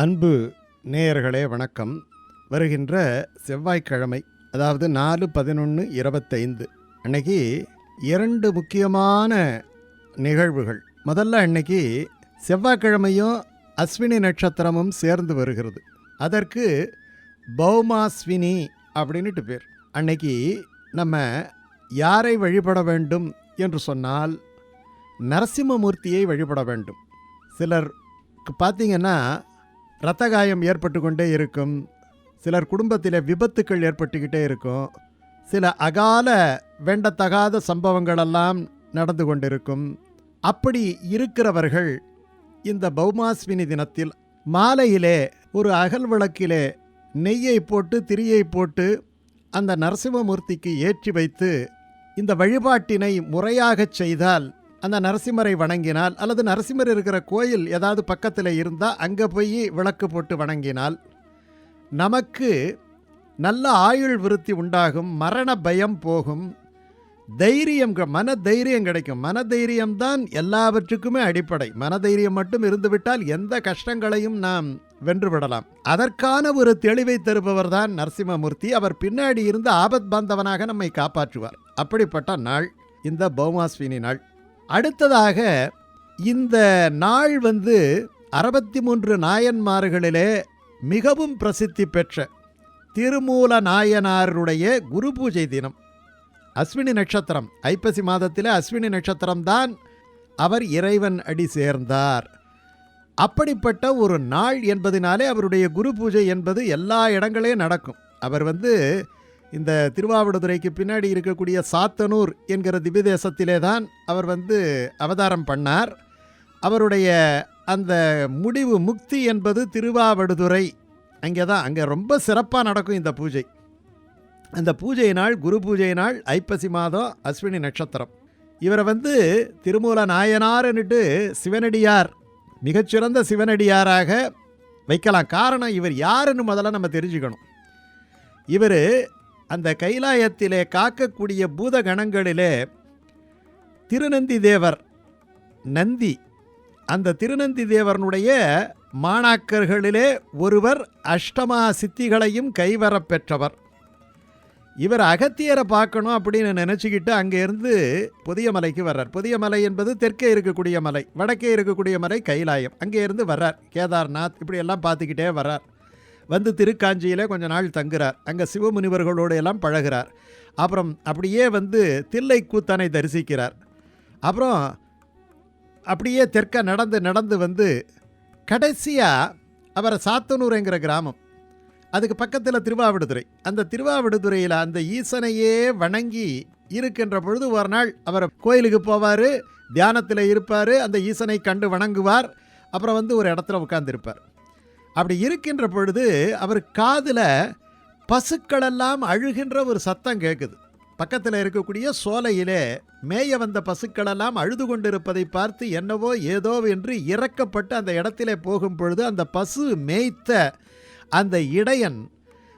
அன்பு நேயர்களே வணக்கம். வருகின்ற செவ்வாய்க்கிழமை அதாவது நாலு பதினொன்று இருபத்தைந்து அன்னைக்கு இரண்டு முக்கியமான நிகழ்வுகள். முதல்ல அன்னைக்கு செவ்வாய்க்கிழமையும் அஸ்வினி நட்சத்திரமும் சேர்ந்து வருகிறது. அதற்கு பௌமாஸ்வினி அப்படின்னுட்டு பேர். அன்னைக்கு நம்ம யாரை வழிபட வேண்டும் என்று சொன்னால் நரசிம்மமூர்த்தியை வழிபட வேண்டும். சிலருக்கு பார்த்தீங்கன்னா இரத்த காயம் ஏற்பட்டு கொண்டே இருக்கும். சிலர் குடும்பத்தில் விபத்துக்கள் ஏற்பட்டுக்கிட்டே இருக்கும். சில அகால வேண்டத்தகாத சம்பவங்களெல்லாம் நடந்து கொண்டிருக்கும். அப்படி இருக்கிறவர்கள் இந்த பௌமாஸ்வினி தினத்தில் மாலையிலே ஒரு அகல் விளக்கிலே நெய்யை போட்டு திரியை போட்டு அந்த நரசிம்மமூர்த்திக்கு ஏற்றி வைத்து இந்த வழிபாட்டினை முறையாகச் செய்தால் அந்த நரசிம்மரை வணங்கினால் அல்லது நரசிம்மர் இருக்கிற கோயில் ஏதாவது பக்கத்தில் இருந்தால் அங்கே போய் விளக்கு போட்டு வணங்கினால் நமக்கு நல்ல ஆயுள் விருத்தி உண்டாகும் மரண பயம் போகும் தைரியம் க- மன தைரியம் கிடைக்கும். மன தைரியம்தான் எல்லாவற்றுக்குமே அடிப்படை. மன தைரியம் மட்டும் இருந்துவிட்டால் எந்த கஷ்டங்களையும் நாம் வென்றுவிடலாம். அதற்கான ஒரு தெளிவை தருபவர் தான் நரசிம்மமூர்த்தி. அவர் பின்னாடி இருந்து ஆபத் பாந்தவனாக நம்மை காப்பாற்றுவார். அப்படிப்பட்ட நாள் இந்த பௌமாஸ்வினி நாள். அடுத்ததாக இந்த நாள் வந்து அறுபத்தி மூன்று நாயன்மார்களிலே மிகவும் பிரசித்தி பெற்ற திருமூல நாயனாருடைய குரு பூஜை தினம். அஸ்வினி நட்சத்திரம் ஐப்பசி மாதத்தில் அஸ்வினி நட்சத்திரம்தான் அவர் இறைவன் அடி சேர்ந்தார். அப்படிப்பட்ட ஒரு நாள் என்பதினாலே அவருடைய குரு பூஜை என்பது எல்லா இடங்களையும் நடக்கும். அவர் வந்து இந்த திருவாவடுதுறைக்கு பின்னாடி இருக்கக்கூடிய சாத்தனூர் என்கிற திவ்யதேசத்திலே தான் அவர் வந்து அவதாரம் பண்ணார். அவருடைய அந்த முடிவு முக்தி என்பது திருவாவடுதுறை. அங்கே தான் அங்கே ரொம்ப சிறப்பாக நடக்கும் இந்த பூஜை. அந்த பூஜை நாள் குரு பூஜை நாள் ஐப்பசி மாதம் அஸ்வினி நட்சத்திரம். இவரை வந்து திருமூல நாயனார்னுட்டு சிவனடியார் மிகச்சிறந்த சிவனடியாராக வைக்கலாம். காரணம் இவர் யாருன்னு முதல்ல நம்ம தெரிஞ்சுக்கணும். இவர் அந்த கைலாயத்திலே காக்கக்கூடிய பூதகணங்களிலே திருநந்தி தேவர் நந்தி. அந்த திருநந்தி தேவனுடைய மாணாக்கர்களிலே ஒருவர் அஷ்டமா சித்திகளையும் கைவரப் பெற்றவர். இவர் அகத்தியரை பார்க்கணும் அப்படின்னு நினச்சிக்கிட்டு அங்கேருந்து புதிய மலைக்கு வர்றார். புதிய மலை என்பது தெற்கே இருக்கக்கூடிய மலை வடக்கே இருக்கக்கூடிய மலை கைலாயம். அங்கேருந்து வர்றார். கேதார்நாத் இப்படியெல்லாம் பார்த்துக்கிட்டே வர்றார். வந்து திருக்காஞ்சியில் கொஞ்ச நாள் தங்குறார். அங்கே சிவமுனிவர்களோடு எல்லாம் பழகுறார். அப்புறம் அப்படியே வந்து தில்லை கூத்தானை தரிசிக்கிறார். அப்புறம் அப்படியே தெற்க நடந்து நடந்து வந்து கடைசியாக அவரை சாத்தனூருங்கிற கிராமம். அதுக்கு பக்கத்தில் திருவாவிடுதுறை. அந்த திருவாவிடுதுறையில் அந்த ஈசனையே வணங்கி இருக்கின்ற பொழுது ஒரு நாள் அவர் கோயிலுக்கு போவார் தியானத்தில் இருப்பார் அந்த ஈசனை கண்டு வணங்குவார். அப்புறம் வந்து ஒரு இடத்துல உட்காந்துருப்பார் அப்படி இருக்கின்ற பொழுது அவர் காதில் பசுக்களெல்லாம் அழுகின்ற ஒரு சத்தம் கேட்குது. பக்கத்தில் இருக்கக்கூடிய சோலையிலே மேய வந்த பசுக்களெல்லாம் அழுது கொண்டிருப்பதை பார்த்து என்னவோ ஏதோ என்று இறக்கப்பட்டு அந்த இடத்திலே போகும் பொழுது அந்த பசு மேய்த்த அந்த இடையன்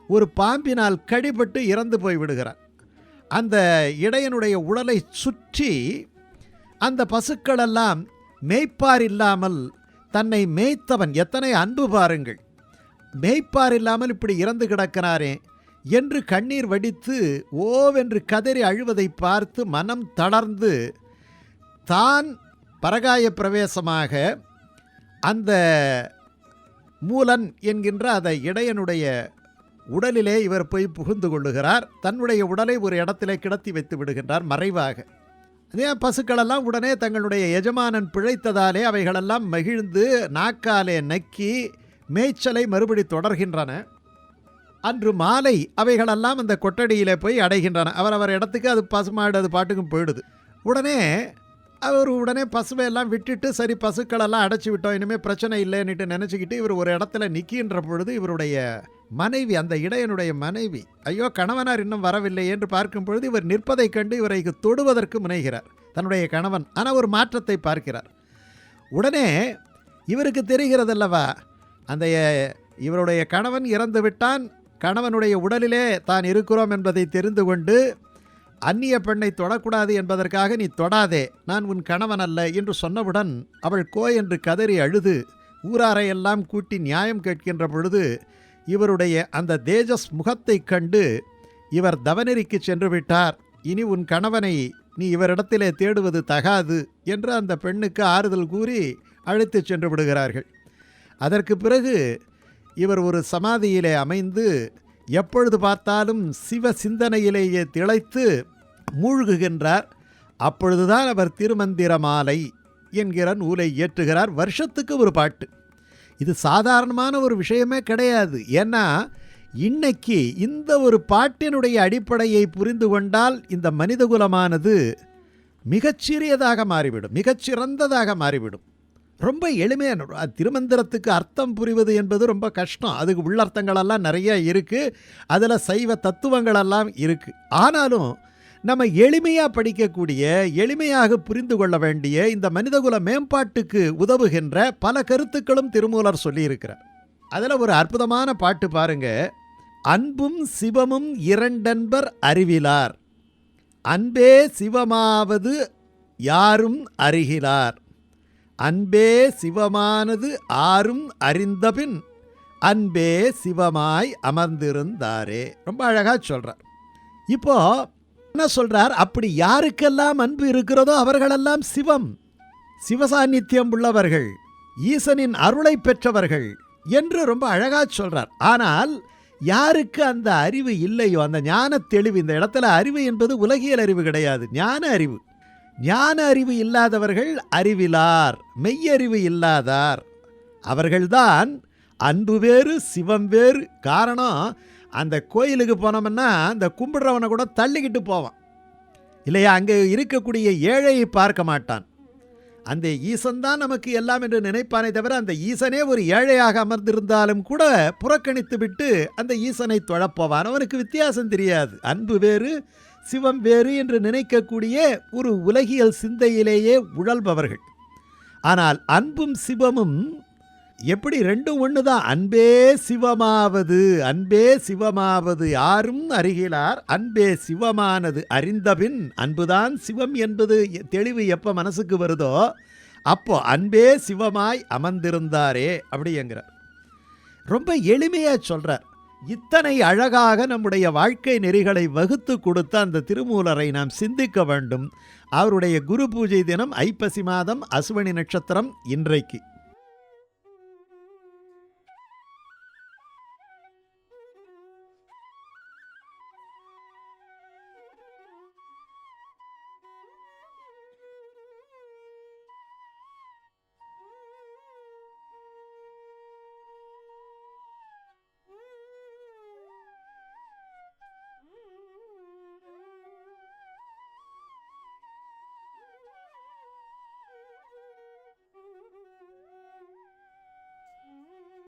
ஒரு பாம்பினால் கடிபட்டு இறந்து போய் விடுகிறார் அந்த இடையனுடைய உடலை சுற்றி அந்த பசுக்களெல்லாம் மேய்ப்பார் இல்லாமல் தன்னை மேய்த்தவன். எத்தனை அன்பு பாருங்கள். மேய்ப்பார் இல்லாமல் இப்படி இறந்து கிடக்கிறாரே. என்று கண்ணீர் வடித்து ஓவென்று கதறி அழுவதை பார்த்து மனம் தளர்ந்து தான் பரகாய பிரவேசமாக அந்த மூலன் என்கின்ற அந்த இடையனுடைய உடலிலே இவர் போய் புகுந்து கொள்ளுகிறார். தன்னுடைய உடலை ஒரு இடத்திலே கிடத்தி வைத்து விடுகின்றார் மறைவாக. அதே பசுக்களெல்லாம் உடனே தங்களுடைய எஜமானன் பிழைத்ததாலே அவைகளெல்லாம் மகிழ்ந்து நாக்காலே நக்கி மேய்ச்சலை மறுபடி தொடர்கின்றன. அன்று மாலை அவைகளெல்லாம் அந்த கொட்டடியிலே போய் அடைகின்றன. அவர் அவர் இடத்துக்கு அது பசுமாடு அது பாட்டுக்கும் போயிடுது. உடனே அவர் உடனே பசுவை எல்லாம் விட்டுட்டு சரி பசுக்களெல்லாம் அடைச்சி விட்டோம் இனிமேல் பிரச்சனை இல்லைன்னுட்டு நினச்சிக்கிட்டு இவர் ஒரு இடத்துல நிற்கின்ற பொழுது இவருடைய மனைவி அந்த இடையனுடைய மனைவி ஐயோ கணவனார் இன்னும் வரவில்லை என்று பார்க்கும் பொழுது இவர் நிற்பதைக் கண்டு இவரை தொடுவதற்கு முனைகிறார். தன்னுடைய கணவன் ஆனால் ஒரு மாற்றத்தை பார்க்கிறார். உடனே இவருக்கு தெரிகிறதல்லவா அந்த இவருடைய கணவன் இறந்து விட்டான் கணவனுடைய உடலிலே தான் இருக்கிறோம் என்பதை தெரிந்து கொண்டு அந்நிய பெண்ணை தொடக்கூடாது என்பதற்காக நீ தொடாதே நான் உன் கணவன் அல்ல என்று சொன்னவுடன் அவள் கோ என்று கதறி அழுது ஊராரையெல்லாம் கூட்டி நியாயம் கேட்கின்ற பொழுது இவருடைய அந்த தேஜஸ் முகத்தைக் கண்டு இவர் தவநெறிக்கு சென்று விட்டார். இனி உன் கணவனை நீ இவரிடத்திலே தேடுவது தகாது என்று அந்த பெண்ணுக்கு ஆறுதல் கூறி அழைத்துச் சென்று விடுகிறார்கள். அதற்கு பிறகு இவர் ஒரு சமாதியிலே அமைந்து எப்பொழுது பார்த்தாலும் சிவ சிந்தனையிலேயே திளைத்து மூழ்குகின்றார். அப்பொழுதுதான் அவர் திருமந்திர மாலை என்கிற நூலை இயற்றுகிறார். வருஷத்துக்கு ஒரு பாட்டு. இது சாதாரணமான ஒரு விஷயமே கிடையாது. ஏன்னா இன்னைக்கு இந்த ஒரு பாட்டினுடைய அடிப்படையை புரிந்து கொண்டால் இந்த மனிதகுலமானது மிகச்சிறியதாக மாறிவிடும். மிகச்சிறந்ததாக மாறிவிடும். ரொம்ப எளிமையான திருமந்திரத்துக்கு அர்த்தம் புரிவது என்பது ரொம்ப கஷ்டம். அதுக்கு உள்ளர்த்தங்களெல்லாம் நிறைய இருக்குது அதில் சைவ தத்துவங்களெல்லாம் இருக்குது ஆனாலும் நம்ம எளிமையாக படிக்கக்கூடிய எளிமையாக புரிந்து கொள்ள வேண்டிய இந்த மனிதகுல மேம்பாட்டுக்கு உதவுகின்ற பல கருத்துக்களும் திருமூலர் சொல்லியிருக்கிறார். அதில் ஒரு அற்புதமான பாட்டு பாருங்க. அன்பும் சிவமும் இரண்டன்பர் அறிவிலார். அன்பே சிவமாவது யாரும் அறிகிறார் அன்பே சிவமானது ஆறும் அறிந்தபின் அன்பே சிவமாய் அமர்ந்திருந்தாரே. ரொம்ப அழகாக சொல்கிறார் இப்போ என்ன சொல்றார்? அப்படி யாருக்கெல்லாம் அன்பு இருக்கிறதோ அவர்களெல்லாம் சிவம். சிவசாநித்தியம் உள்ளவர்கள் ஈசனின் அருளை பெற்றவர்கள் என்று ரொம்ப அழகாக சொல்றார். ஆனால் யாருக்கு அந்த அறிவு இல்லையோ அந்த ஞான தெளிவு இந்த இடத்துல அறிவு என்பது உலகியல் அறிவு கிடையாது ஞான அறிவு. ஞான அறிவு இல்லாதவர்கள் அறிவிலார் மெய்யறிவு இல்லாதார். அவர்கள்தான் அன்பு வேறு சிவம் வேறு. காரணம் அந்த கோயிலுக்கு போனோம்னா அந்த கும்பிடுறவனை கூட தள்ளிக்கிட்டு போவான். இல்லையா? அங்கே இருக்கக்கூடிய ஏழையை பார்க்க மாட்டான். அந்த ஈசன் தான் நமக்கு எல்லாம் என்று நினைப்பானே தவிர அந்த ஈசனே ஒரு ஏழையாக அமர்ந்திருந்தாலும் கூட புறக்கணித்து விட்டு அந்த ஈசனை தொழப்போவான் அவனுக்கு வித்தியாசம் தெரியாது. அன்பு வேறு சிவம் வேறு என்று நினைக்கக்கூடிய ஒரு உலகியல் சிந்தையிலேயே உழல்பவர்கள். ஆனால் அன்பும் சிவமும் எப்படி ரெண்டும் ஒன்று தான் அன்பே சிவமாவது அன்பே சிவமாவது. யாரும் அருகிலார் அன்பே சிவமானது அறிந்தபின் அன்புதான் சிவம் என்பது தெளிவு எப்போ மனசுக்கு வருதோ அப்போ அன்பே சிவமாய் அமர்ந்திருந்தாரே அப்படிங்கிறார் ரொம்ப எளிமையாக சொல்கிறார் இத்தனை அழகாக நம்முடைய வாழ்க்கை நெறிகளை வகுத்து கொடுத்த அந்த திருமூலரை நாம் சிந்திக்க வேண்டும். அவருடைய குரு பூஜை தினம் ஐப்பசி மாதம் அசுவனி நட்சத்திரம் இன்றைக்கு.